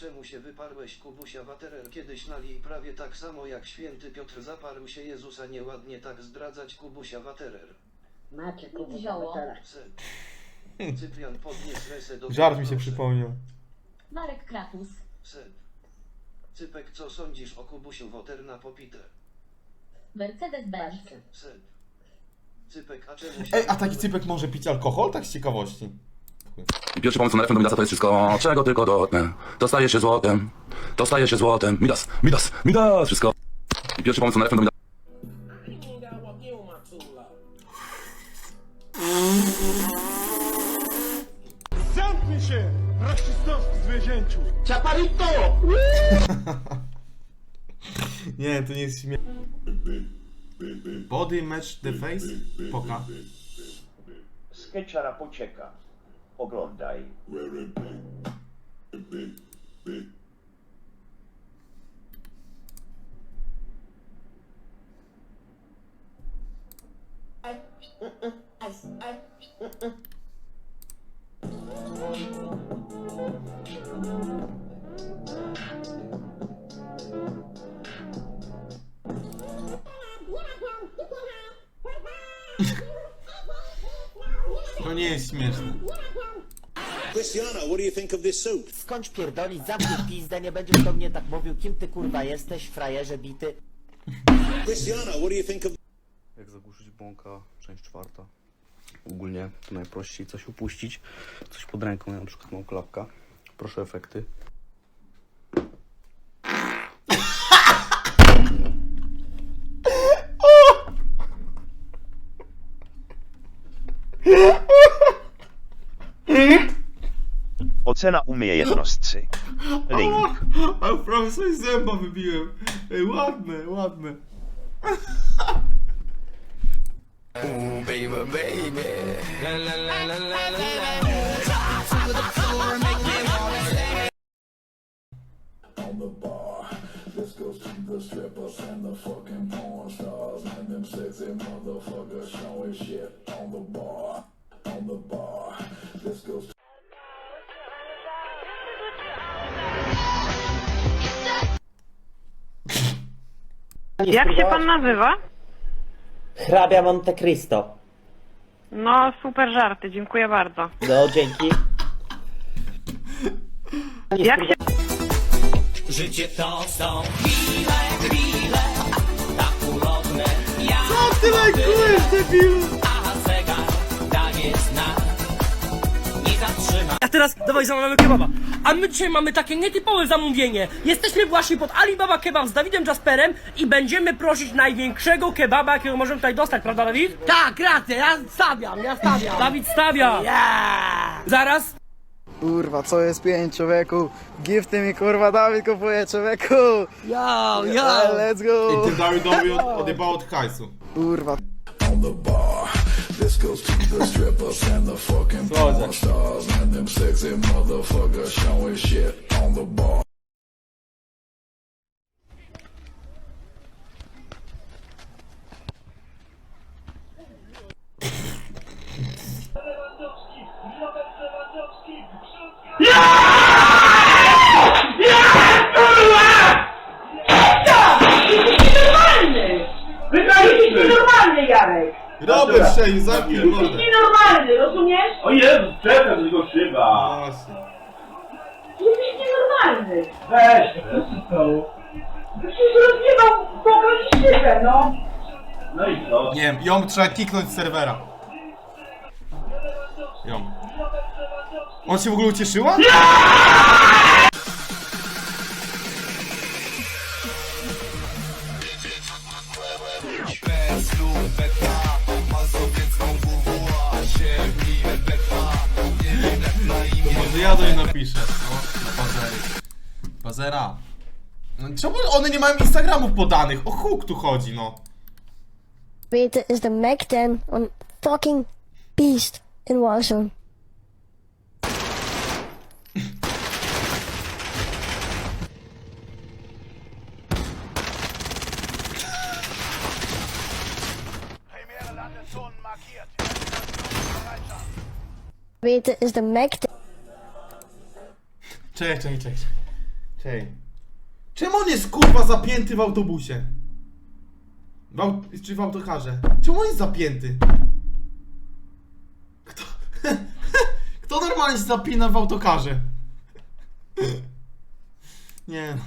czemu się wyparłeś Kubusia Waterer kiedyś nali prawie tak samo jak święty Piotr zaparł się Jezusa nieładnie tak zdradzać Kubusia Waterer. Macie kubu Wzięło. Cyprian podniósł resę do Żart mi się przypomniał. Marek Kratus. Sed. Cypek co sądzisz o Kubusiu Water na popite? Mercedes-Benz. Sed. Cypek a czemu się Ej, a taki cypek może pić alkohol? Tak z ciekawości. I pierwszy pomysł na refren do Midasa to jest wszystko, czego tylko dotknę. To staje się złotem, to staje się złotem. Midas, Midas, Midas, wszystko. I pierwszy pomysł na refren do Midasa Zamknij się, rasistowski zwierzęciu! Nie, to nie jest śmie... Body match the face? Poka. Sketchara pocieka. Oglądaj. To nie jest śmieszne. Cristiano, what do you think of this suit? Skądś pierdolić, zamknij pizdę, nie będziesz do mnie tak mówił, kim ty kurwa jesteś, frajerze bity. Cristiano, what do you think of Jak zagłuszyć błąka, część czwarta. Ogólnie to najprościej coś upuścić, coś pod ręką, ja na przykład mam klapka. Proszę efekty. Ocena umiejętności. Link. A prawie sobie zęba wybiłem. Ej, ładne, ładne. Jak się pan nazywa? Hrabia Monte Cristo. No, super żarty, dziękuję bardzo. No, dzięki. Jak się Życie to są chwile, chwile, tak ulotne. Ja Co ty lajkujesz, debilu? a zegar daje znak. Nie zatrzyma. A teraz dawaj zamawiamy kebaba. A my dzisiaj mamy takie nietypowe zamówienie. Jesteśmy właśnie pod Alibaba Kebab z Dawidem Jasperem i będziemy prosić największego kebaba, jakiego możemy tutaj dostać, prawda Dawid? Tak, rację, ja stawiam, ja stawiam. Dawid stawia. Zaraz. Kurwa, co jest pięć, człowieku? Gifty mi kurwa Dawid kupuje, człowieku! Yo, yo. Let's go! I ty Dawidowi od- odjebało od hajsu. Kurwa. This goes to the strippers and the fucking porn stars and them sexy motherfuckers showing shit on the bar. Robert Shane, zamknij mordę. Nienormalny, rozumiesz? O Jezu, czekaj, tylko szyba. Właśnie. Jesteś nienormalny! Weź, co się stało? Przecież rozjebał pokój szybę, no! No i co? Nie wiem, ją trzeba kiknąć z serwera. Ją. On się w ogóle ucieszyła? Do niej napiszę. No, na. Bazera. Czemu one nie mają Instagramów podanych? O huk tu chodzi, no. Beter is de Mac 10 on fucking Beast in Warzone. Beter is de Mac 10 Czekaj, czekaj, czekaj. Czej. Czemu on jest kurwa zapięty w autobusie? W aut czy w autokarze? Czemu on jest zapięty? Kto, Kto normalnie się zapina w autokarze? Nie no.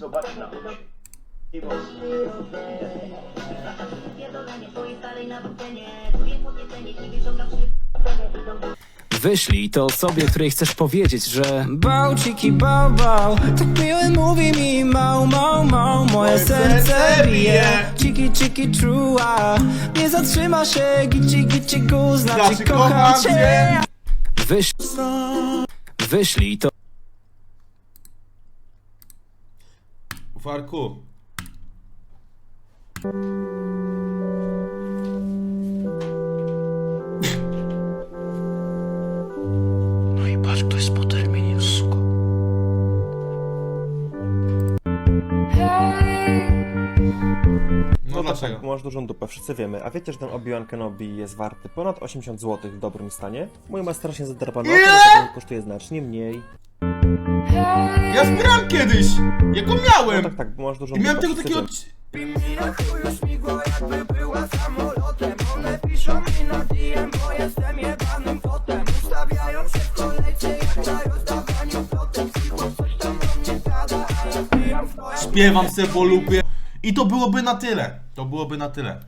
Zobacz na oczy. I Wyślij to osobie, której chcesz powiedzieć, że Bałciki bał bał Tak miły mówi mi mał mał mał Moje serce bije Ciki ciki trua Nie zatrzyma się Gici gici gu Znaczy Znaczy, kocham kocham cię cię. Wyś... Wyślij to Farku. No dlaczego? Masz dużą dupę, wszyscy wiemy. A wiecie, że ten Obi-Wan Kenobi jest warty ponad 80 zł w dobrym stanie? Mój ma strasznie zadrapany, Ile? dlatego kosztuje znacznie mniej. Ja zbieram kiedyś! Jak go No miałem! tak, tak, bo masz dużą I miałem tego takiego... Śpiewam se, bo lubię. I to byłoby na tyle. To byłoby na tyle.